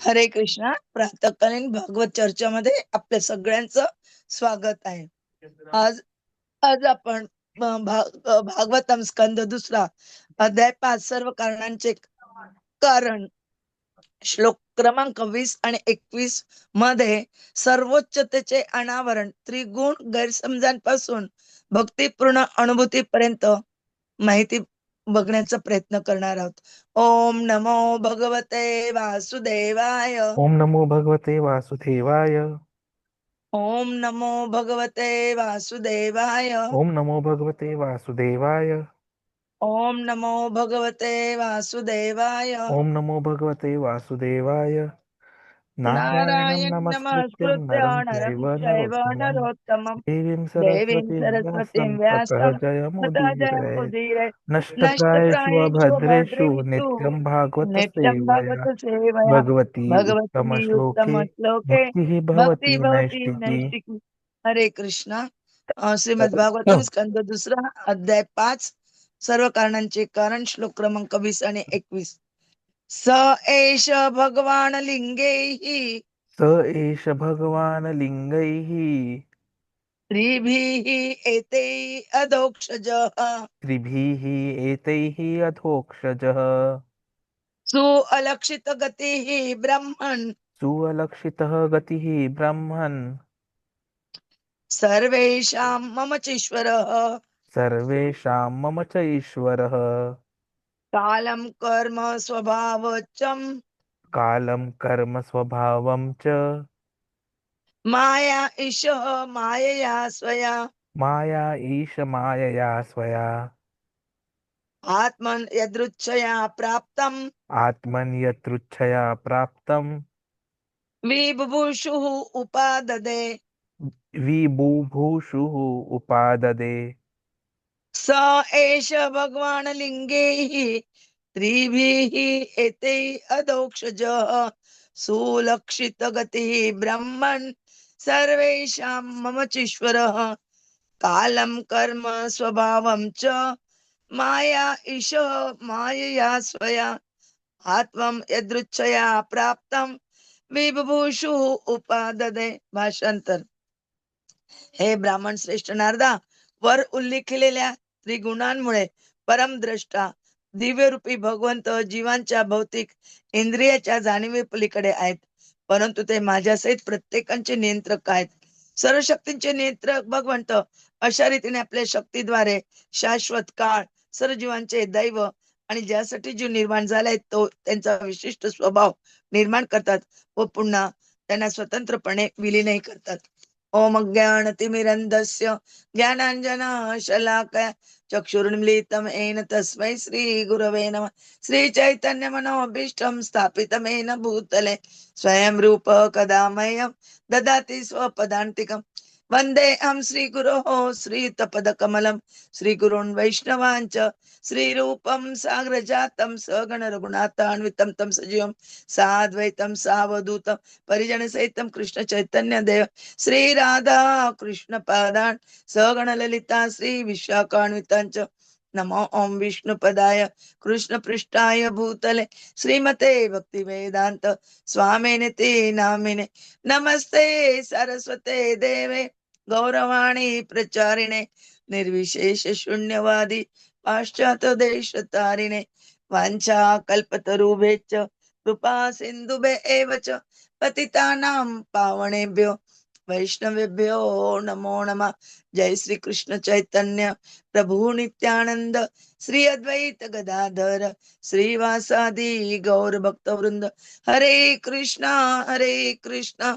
हरे कृष्णा प्रातकालीन भागवत चर्चामध्ये आपल्या सगळ्यांचं स्वागत आहे. आज आज आपण भागवतम स्कंद दुसरा अध्याय पाच सर्व कारणांचे कारण. श्लोक क्रमांक वीस आणि एकवीसमध्ये सर्वोच्चतेचे अनावरण त्रिगुण गैरसमजांपासून भक्तिपूर्ण अनुभूतीपर्यंत माहिती बघण्याचा प्रयत्न करणार आहोत. ओम नमो भगवते वासुदेवाय. ओम नमो भगवते वासुदेवाय. ओम नमो भगवते वासुदेवाय. ओम नमो भगवते वासुदेवाय. ओम नमो भगवते वासुदेवाय. ओम नमो भगवते वासुदेवाय. नारायणं नमस्कृत्यं नमस्कृत्य नरं नरं चैव चैव नरोत्तमं नरोत्तमं देवीं सरस्वतीं व्यासं नष्टप्रायेषु अभद्रेषु नित्यं भागवतसेवया भगवतसेवया भगवती भगवती उत्तमश्लोके। भवति नैष्टिकी। हरे कृष्णा। श्रीमद भागवतम स्कंद दुसरा अध्याय पाच। सर्व कारणांचे कारण श्लोक क्रमांक वीस आणि एकवीस। स एष भगवान लिंगैः। स एष भगवान् लिङ्गैः त्रिभिः एते अधोक्षजः। त्रिभिः एतैः अधोक्षजः। सुअलक्षित गतिः ब्रह्मन्। सुअलक्षितः गतिः ब्रह्मन्। सर्वेषां मम चीश्वरः। सर्वेषां मम च ईश्वरः कालं कर्म स्वभावचं कालं कर्म स्वभावं च। माया ईशः मायया स्वया। माया ईश मायया स्वया। आत्मन् यदृच्छया प्राप्तम्। आत्मन्यतृच्छया प्राप्तं विबुभुषुः उपाददे। विबुभूषुः उपाददे। स एष भगवान् लिङ्गैः त्रिभिः एतै अधोक्षजः सुलक्षितगतिः ब्रह्मन् सर्वेषां मम चीश्वरः। कालं कर्म स्वभावं च माया ईशः मायया स्वया। आत्मं यदृच्छया प्राप्तं विभूषु उपाददे। भाषांतर हे ब्राह्मण श्रेष्ठ नारदा वर उल्लेखलेल्या त्रिगुणांमुळे परमद्रष्टा दिव्यरूपी भगवंत जीवांच्या भौतिक इंद्रियाच्या जाणीवे पलीकडे आहेत. परंतु ते माझ्यासहित प्रत्येकांचे नियंत्रक आहेत. सर्व शक्तींचे नियंत्रक भगवंत अशा रीतीने आपल्या शक्तीद्वारे शाश्वत काळ सर्व जीवांचे दैव आणि ज्यासाठी जीव निर्माण झालाय तो त्यांचा विशिष्ट स्वभाव निर्माण करतात व पुन्हा त्यांना स्वतंत्रपणे विलीनही करतात. ओम ज्ञानतिमिरन्धस्य ज्ञानाञ्जना शलाकया येन तस्मै श्रीगुरवे नमः। श्रीचैतन्यमनोभीष्टं स्थापितमेन भूतले स्वयं रूप कदा मह्यं ददाति स्वपदान्तिकम्। वन्देऽहं श्रीगुरोः श्रीयुतपदकमलं श्रीगुरून् वैष्णवाञ्च श्रीरूपं साग्रजातं सगण रघुनाथान्वितं तं सजीवं साद्वैतं सावधूतं परिजनसहितं कृष्ण चैतन्य देव श्री राधा कृष्ण पादान सगण श्री विशाखान्वितांच नमो ओम विष्णुपदाय कृष्णपृष्ठाय भूतले श्रीमते भक्तिवेदान्त वेदांत स्वामिने ते नामिने नमस्ते सरस्वते देवे गौरवाणी प्रचारिणे निर्विशेष शून्यवादी पाश्चात देश तारिणे वाञ्छा च कृपा सिन्धुभे एव च पतितानां पावणेभ्यो वैष्णवेभ्यो नमो नमः जय श्री कृष्ण चैतन्य प्रभु नित्यानंद श्री अद्वैत गदाधर श्रीवासादि गौर भक्त वृंद हरे कृष्णा हरे कृष्णा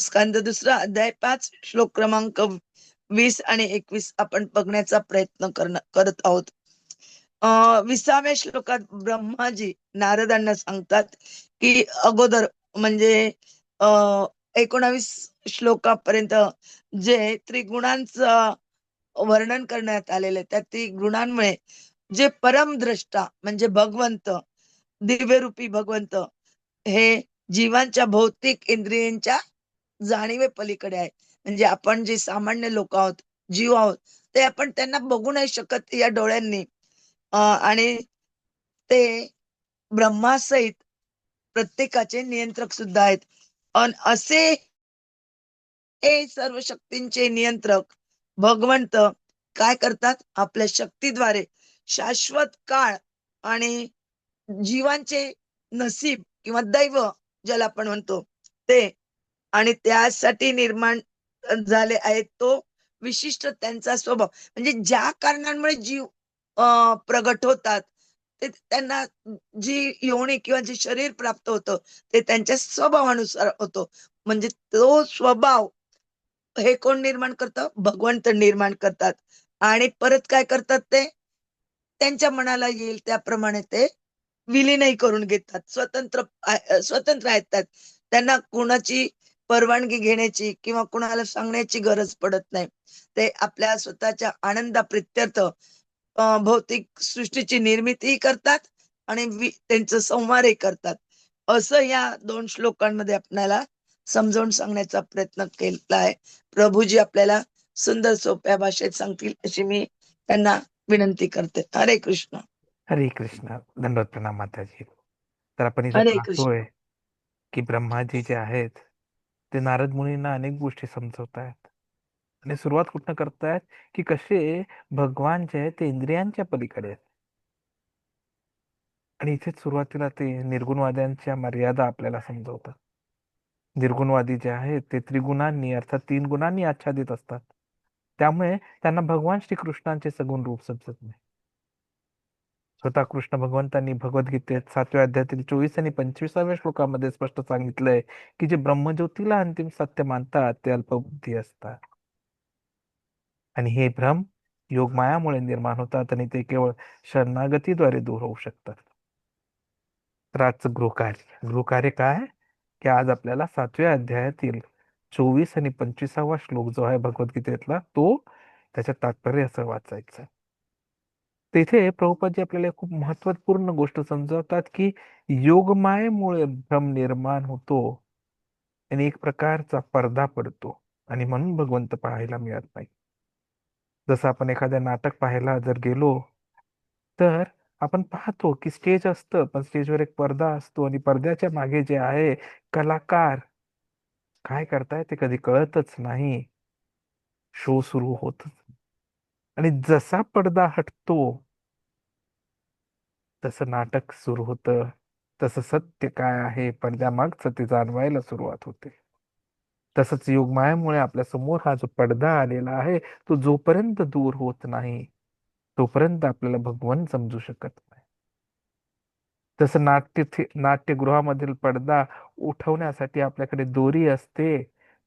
स्कंद दुसरा अध्याय पाच श्लोक क्रमांक वीस आणि एकवीस आपण बघण्याचा प्रयत्न करण करत आहोत. अं विसाव्या श्लोकात ब्रह्माजी नारदांना सांगतात की अगोदर म्हणजे एकोणावीस श्लोकापर्यंत जे त्रिगुणांचं वर्णन करण्यात आलेलं आहे त्या त्रिगुणांमुळे जे परमद्रष्टा म्हणजे भगवंत दिव्यरूपी भगवंत हे जीवांच्या भौतिक इंद्रियांच्या जाणीवे पलीकडे आहे. म्हणजे आपण जे सामान्य लोक आहोत जीव आहोत ते आपण त्यांना बघू नाही शकत या डोळ्यांनी. आणि ते ब्रह्मासहित प्रत्येकाचे नियंत्रक सुद्धा आहेत. अन असे हे सर्व शक्तींचे नियंत्रक भगवंत काय करतात? आपल्या शक्तीद्वारे शाश्वत काळ आणि जीवांचे नसीब किंवा दैव ज्याला आपण म्हणतो ते. आणि त्यासाठी निर्माण झाले आहेत तो विशिष्ट त्यांचा स्वभाव. म्हणजे ज्या कारणांमुळे जीव प्रगट होतात ते त्यांना जी योनी किंवा जे शरीर प्राप्त होतं ते त्यांच्या स्वभावानुसार होतो. म्हणजे तो स्वभाव हे कोण निर्माण करतं? भगवंत निर्माण करतात. आणि परत काय करतात ते? त्यांच्या मनाला येईल त्याप्रमाणे ते विलीनही करून घेतात. स्वतंत्र स्वतंत्र आहेत. त्यात. त्यांना कुणाची परवानगी घेण्याची किंवा कुणाला सांगण्याची गरज पडत नाही. ते आपल्या स्वतःच्या आनंदा प्रित्यर्थ भौतिक सृष्टीची निर्मितीही करतात आणि त्यांचं संहारही करतात. असं या दोन श्लोकांमध्ये आपल्याला समजावून सांगण्याचा प्रयत्न केला आहे. प्रभूजी आपल्याला सुंदर सोप्या भाषेत सांगतील अशी मी त्यांना विनंती करते. हरे कृष्ण. हरे कृष्ण दंडवत प्रणाम माताजी. तर आपण इथे हरे कृष्ण. पाहतोय की ब्रह्माजी जे आहेत ते नारद मुनींना अनेक गोष्टी समजवत आहेत आणि सुरुवात कुठनं करतायत? की कसे भगवान जे आहेत ते इंद्रियांच्या पलीकडे आहेत. आणि इथेच सुरुवातीला ते निर्गुणवाद्यांच्या मर्यादा आपल्याला समजवतात. निर्गुणवादी जे आहेत ते त्रिगुणांनी अर्थात तीन गुणांनी आच्छादित असतात. त्यामुळे त्यांना भगवान श्रीकृष्णांचे सगुण रूप समजत नाही. स्वतः कृष्ण भगवंतांनी भगवद्गीतेत सातव्या अध्यायातील चोवीस आणि पंचवीसाव्या श्लोकामध्ये स्पष्ट सांगितलंय की जे ब्रह्मज्योतीला अंतिम सत्य मानतात ते अल्पबुद्धी असतात. आणि हे भ्रम योगमायामुळे निर्माण होतात आणि ते केवळ शरणागतीद्वारे दूर होऊ शकतात. तर आजचं गृहकार्य गृहकार्य काय? की आज आपल्याला सातव्या अध्यायातील चोवीस आणि पंचवीसावा श्लोक जो आहे भगवद्गीतेतला तो त्याच्या तात्पर्य असं वाचायचं आहे. तिथे प्रभुपादजी आपल्याला खूप महत्त्वपूर्ण गोष्ट समजावतात की योगमायेमुळे भ्रम निर्माण होतो आणि एक प्रकारचा पडदा पडतो आणि म्हणून भगवंत पाहायला मिळत नाही जसं आपण एखाद्या नाटक पाहायला जर गेलो तर आपण पाहतो की स्टेज असतं पण स्टेजवर एक पडदा असतो आणि पडद्याच्या मागे जे आहे कलाकार काय करताय ते कधी कळतच नाही शो सुरू होतच आणि जसा पडदा हटतो तसं नाटक सुरू होतं. तसं सत्य काय आहे पडद्यामागचं ते जाणवायला सुरुवात होते. तसंच योगमायामुळे आपल्यासमोर हा जो पडदा आलेला आहे तो जोपर्यंत दूर होत नाही तोपर्यंत आपल्याला भगवान समजू शकत नाही. तसं नाट्य नाट्यगृहामधील पडदा उठवण्यासाठी आपल्याकडे दोरी असते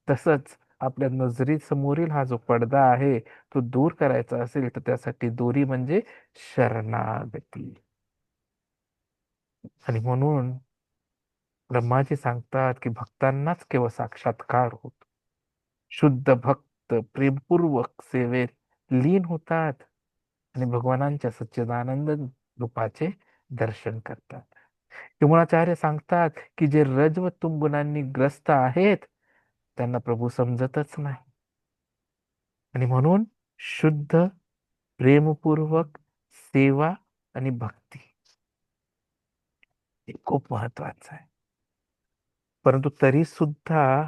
तसंच आपल्या नजरेसमोरील हा जो पडदा आहे तो दूर करायचा असेल तर त्यासाठी दोरी म्हणजे शरणागती. आणि म्हणून ब्रह्माजी सांगतात की भक्तांनाच केवळ साक्षात्कार होतो. शुद्ध भक्त प्रेमपूर्वक सेवेत लीन होतात आणि भगवानांच्या सच्चिदानंद रूपाचे दर्शन करतात. यमुनाचार्य सांगतात की जे रज व तुंबुनांनी ग्रस्त आहेत त्यांना प्रभू समजतच नाही. आणि म्हणून शुद्ध प्रेमपूर्वक सेवा आणि भक्ती हे खूप महत्वाचं आहे. परंतु तरी सुद्धा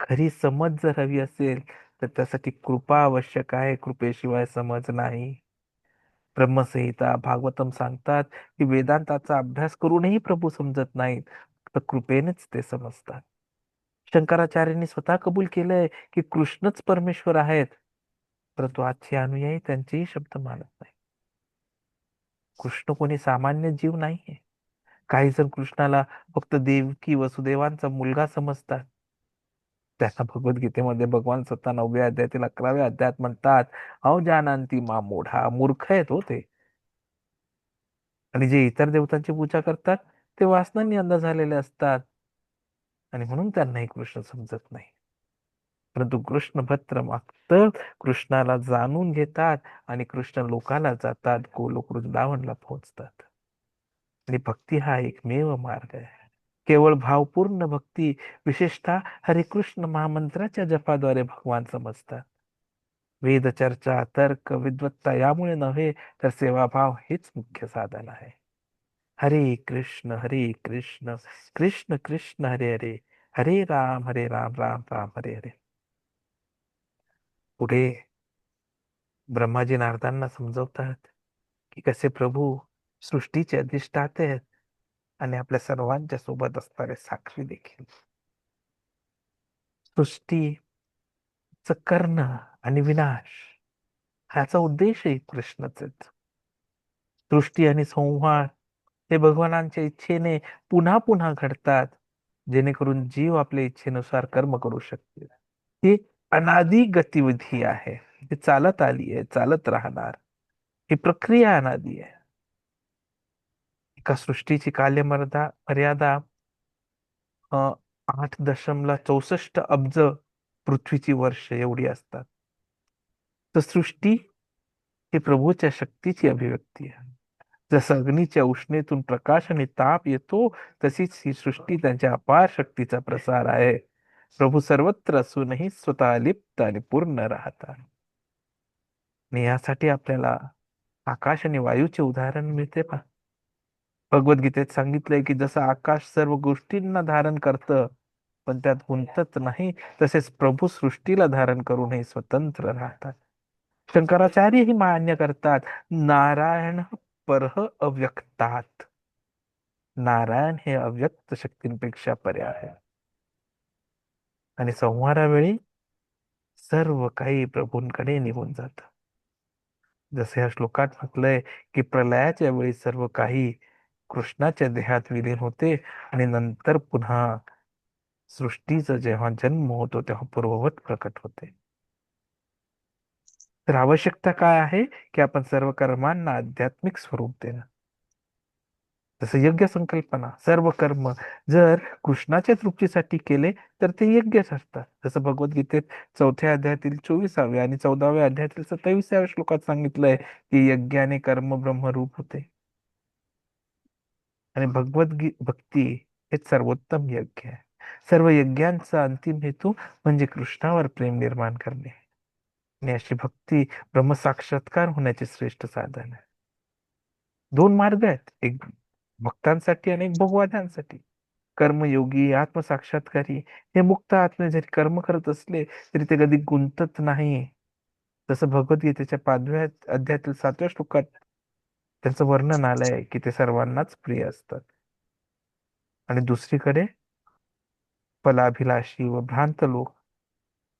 खरी समज जर हवी असेल तर त्यासाठी कृपा आवश्यक आहे. कृपेशिवाय समज नाही. ब्रह्मसंहिता भागवतम सांगतात की वेदांताचा अभ्यास करूनही प्रभू समजत नाहीत तर कृपेनेच ते समजतात. शंकराचार्यांनी स्वतः कबूल केलंय की कृष्णच परमेश्वर आहेत. परंतु आजचे अनुयायी त्यांचेही शब्द मानत नाही कृष्ण कोणी सामान्य जीव नाहीये. काही जण कृष्णाला फक्त देवकी वसुदेवांचा मुलगा समजतात. त्यांना भगवद्गीतेमध्ये भगवान स्वतः नवव्या अध्यायातील अकराव्या अध्यायात म्हणतात अहो जानांती मा मोढा मूर्ख आहेत हो ते. आणि जे इतर देवतांची पूजा करतात ते वासनांनी अंध झालेले असतात. आणि म्हणून त्यांनाही कृष्ण समजत नाही. परंतु कृष्ण भद्र मागत कृष्णाला जाणून घेतात आणि कृष्ण लोकाला जातात गोलोक वृंदावनला पोहोचतात. आणि भक्ती हा एकमेव मार्ग आहे. केवळ भावपूर्ण भक्ती विशेषतः हरिकृष्ण महामंत्राच्या जपाद्वारे भगवान समजतात. वेद चर्चा तर्क विद्वत्ता यामुळे नव्हे तर सेवाभाव हेच मुख्य साधन आहे. हरे कृष्ण हरे कृष्ण कृष्ण कृष्ण हरे हरे हरे राम हरे राम राम राम हरे हरे. पुढे ब्रह्माजी नारदांना समजवतात की कसे प्रभू सृष्टीचे अधिष्ठाते आहेत आणि आपल्या सर्वांच्या सोबत असणारे साक्षी देखील. सृष्टीच कर्ण आणि विनाश ह्याचा उद्देशही कृष्णच सृष्टी आणि संहार हे भगवानांच्या इच्छेने पुन्हा पुन्हा घडतात जेणेकरून जीव आपल्या इच्छेनुसार कर्म करू शकतील. ही अनादी गतिविधी आहे. ती चालत आली आहे चालत राहणार. ही प्रक्रिया अनादी आहे. एका सृष्टीची काल्यमर्यादा मर्यादा अं, आठ दशमला चौसष्ट अब्ज पृथ्वीची वर्ष एवढी असतात. तर सृष्टी ही प्रभूच्या शक्तीची अभिव्यक्ती आहे. जसं अग्नीच्या उष्णेतून प्रकाश आणि ताप येतो तशीच ही सृष्टी त्यांच्या अपार शक्तीचा प्रसार आहे. प्रभू सर्वत्र असूनही स्वतः लिप्त आणि पूर्ण राहतात. आणि यासाठी आपल्याला आकाश आणि वायूचे उदाहरण मिळते पा भगवद्गीतेत सांगितलंय की जसं आकाश सर्व गोष्टींना धारण करतं पण त्यात गुंतत नाही तसेच प्रभू सृष्टीला धारण करूनही स्वतंत्र राहतात. शंकराचार्य ही मान्य करतात नारायण परह अव्यक्तात. नारायण हे अव्यक्त शक्तींपेक्षा पर्याय आहे. आणि संहारावेळी सर्व काही प्रभूंकडे निघून जात. जसे या श्लोकात म्हटलंय की प्रलयाच्या वेळी सर्व काही कृष्णाच्या देहात विलीन होते आणि नंतर पुन्हा सृष्टीचा जेव्हा जन्म होतो तेव्हा पूर्ववत प्रकट होते. तर आवश्यकता काय आहे? की आपण सर्व कर्मांना आध्यात्मिक स्वरूप देणं. जसं यज्ञ संकल्पना सर्व कर्म जर कृष्णाच्या तृप्तीसाठी केले तर ते यज्ञ असतात. जसं भगवद्गीतेत चौथ्या अध्यायातील चोवीसाव्या आणि चौदाव्या अध्यायातील सत्तावीसाव्या श्लोकात सांगितलंय की यज्ञाने कर्म ब्रह्मरूप होते. आणि भगवद्गी भक्ती हे सर्वोत्तम यज्ञ आहे. सर्व यज्ञांचा अंतिम हेतू म्हणजे कृष्णावर प्रेम निर्माण करणे. आणि अशी भक्ती ब्रह्मसाक्षात्कार होण्याचे श्रेष्ठ साधन आहे. दोन मार्ग आहेत. एक भक्तांसाठी आणि एक भगवानांसाठी. कर्मयोगी आत्मसाक्षात्कारी. हे मुक्त आत्मे जरी कर्म करत असले तरी ते कधी गुंतत नाही. जसं भगवद्गीतेच्या पाचव्या अध्यायातील सातव्या श्लोकात त्यांचं वर्णन आलंय की ते सर्वांनाच प्रिय असतात. आणि दुसरीकडे फलाभिलाषी व भ्रांत लोक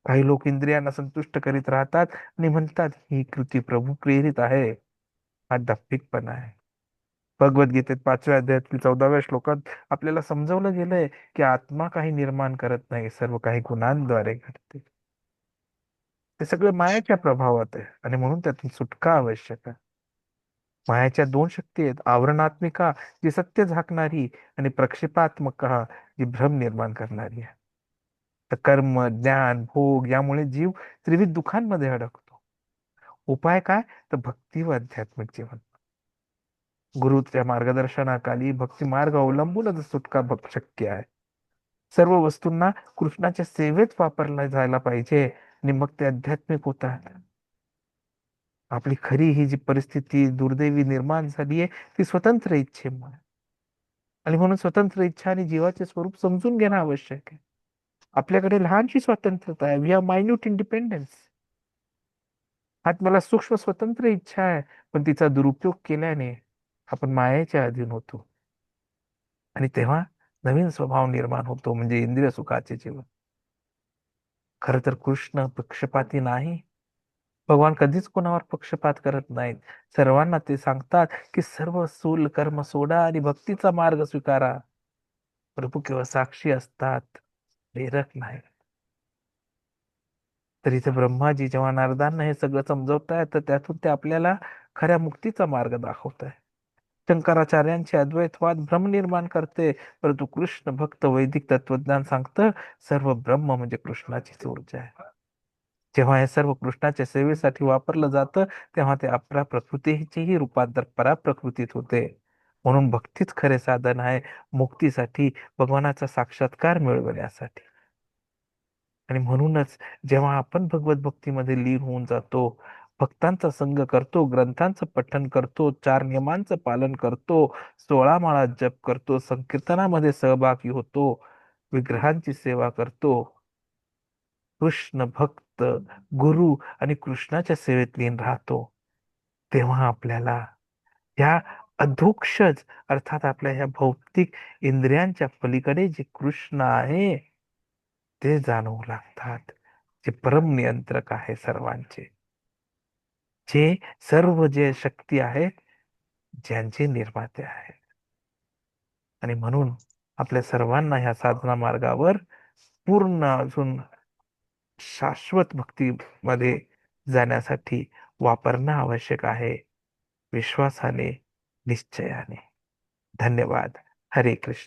काही लोक इंद्रियांना संतुष्ट करीत राहतात आणि म्हणतात ही कृती प्रभू प्रेरित आहे. हा दाप्पिकपणा आहे. भगवद्गीतेत पाचव्या अध्यायातील चौदाव्या श्लोकात आपल्याला समजवलं गेलंय की आत्मा काही निर्माण करत नाही सर्व काही गुणांद्वारे घडते. ते सगळं मायाच्या प्रभावात आहे आणि म्हणून त्यातून सुटका आवश्यक आहे. मायाच्या दोन शक्ती आहेत आवरणात्मिका जी सत्य झाकणारी आणि प्रक्षेपात्मक जी भ्रम निर्माण करणारी आहे. तर कर्म ज्ञान भोग यामुळे जीव त्रिविध दुःखांमध्ये अडकतो. उपाय काय? तर भक्ती व आध्यात्मिक जीवन. गुरुच्या मार्गदर्शनाखाली भक्ती मार्ग अवलंबूनच सुटका शक्य आहे. सर्व वस्तूंना कृष्णाच्या सेवेत वापरला जायला पाहिजे आणि मग ते आध्यात्मिक होतात. आपली खरी ही जी परिस्थिती दुर्दैवी निर्माण झाली आहे ती स्वतंत्र इच्छेमुळे. आणि म्हणून स्वतंत्र इच्छा आणि जीवाचे स्वरूप समजून घेणं आवश्यक आहे. आपल्याकडे लहानशी स्वतंत्रता आहे. वी आर मायन्यूट इंडिपेंडन्स हात मला सूक्ष्म स्वतंत्र इच्छा आहे. पण तिचा दुरुपयोग केल्याने आपण मायेच्या अधीन होतो. आणि तेव्हा नवीन स्वभाव निर्माण होतो म्हणजे इंद्रिय सुखाचे जीवन. खर तर कृष्ण पक्षपाती नाही. भगवान कधीच कोणावर पक्षपात करत नाहीत. सर्वांना ते सांगतात की सर्व सूल कर्म सोडा आणि भक्तीचा मार्ग स्वीकारा. प्रभू केवळ साक्षी असतात. प्रेरक नाही. तर इथे ब्रह्माजी जेव्हा नारदांना हे सगळं समजवतायत तर त्यातून ते आपल्याला खऱ्या मुक्तीचा मार्ग दाखवत आहे शंकराचार्यांचे अद्वैतवाद भ्रम निर्माण करते परंतु कृष्ण भक्त वैदिक तत्वज्ञान सांगतं सर्व ब्रह्म म्हणजे कृष्णाचीच ऊर्जा आहे. जेव्हा हे सर्व कृष्णाच्या सेवेसाठी वापरलं जातं तेव्हा ते अपरा प्रकृतीचेही रूपांतर पराप्रकृतीत होते. म्हणून भक्तीच खरे साधन आहे मुक्तीसाठी भगवानाचा साक्षात्कार मिळवण्यासाठी. आणि म्हणूनच जेव्हा आपण भगवत भक्तीमध्ये लीन होऊन जातो भक्तांचा संग करतो ग्रंथांचं पठण करतो चार नियमांचं पालन करतो सोळा माळा जप करतो संकीर्तनामध्ये सहभागी होतो विग्रहांची सेवा करतो कृष्ण भक्त गुरु आणि कृष्णाच्या सेवेत लीन राहतो तेव्हा आपल्याला या अधोक्षज अर्थात आपल्या ह्या भौतिक इंद्रियांच्या पलीकडे जे कृष्ण आहे ते जाणवू लागतात. जे परम नियंत्रक आहे सर्वांचे. जे सर्व जे शक्ती आहेत ज्यांचे निर्माते आहेत. आणि म्हणून आपल्या सर्वांना ह्या साधना मार्गावर पूर्ण अजून शाश्वत भक्तीमध्ये जाण्यासाठी वापरणं आवश्यक आहे. विश्वासाने निश्चयाने धन्यवाद हरे कृष्ण